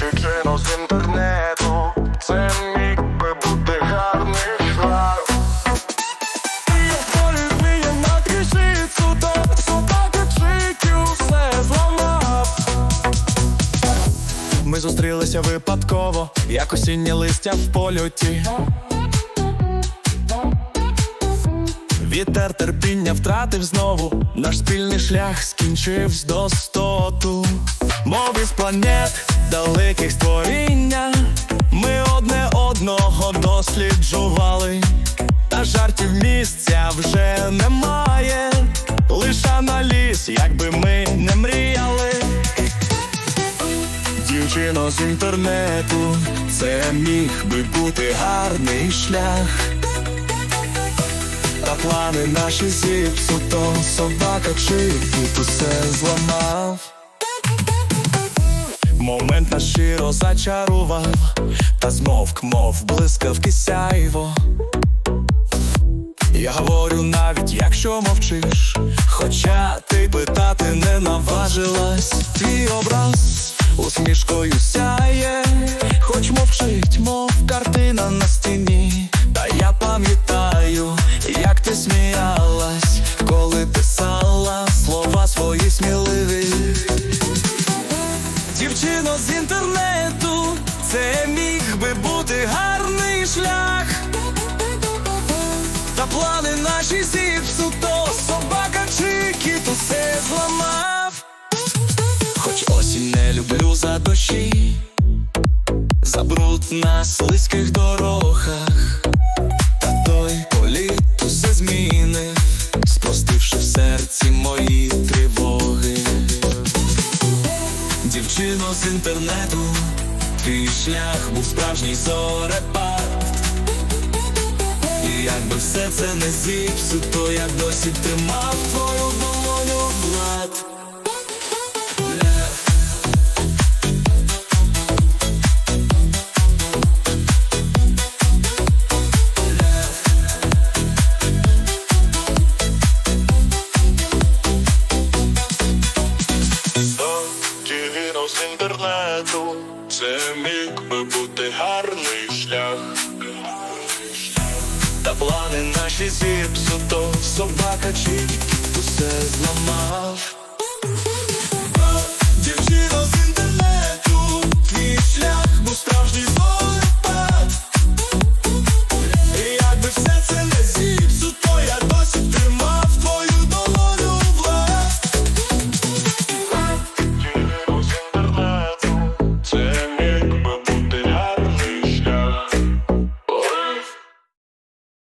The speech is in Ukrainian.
Дівчино з інтернету, це міг би бути гарний шлях. Ми зустрілися випадково, як осіннє листя в польоті. Вітер терпіння втратив знову, наш спільний шлях скінчився до стоту. Мов із планет далеких створіння, ми одне одного досліджували, та жартів місця вже немає, лише аналіз, якби ми не мріяли. Дівчино з інтернету, це міг би бути гарний шлях. Та плани наші зіпсуто, собака чи кіт усе зламав. Момент нас щиро зачарував, та змовк, мов блискавки сяйво. Я говорю навіть якщо мовчиш, хоча ти питати не наважилась, твій образ усмішкою сяє, З інтернету, це міг би бути гарний шлях. Та плани наші зіпсуто Собака чи кіт усе зламав. Хоч осінь не люблю за дощі За бруд на слизьких дорогах Дівчино з інтернету. Твій шлях був справжній зорепад і якби все це не зіпсуто, я б досі тримав твою долоню би бути гарний шлях. Та плани наші зіпсуто, собака чи усе зламав.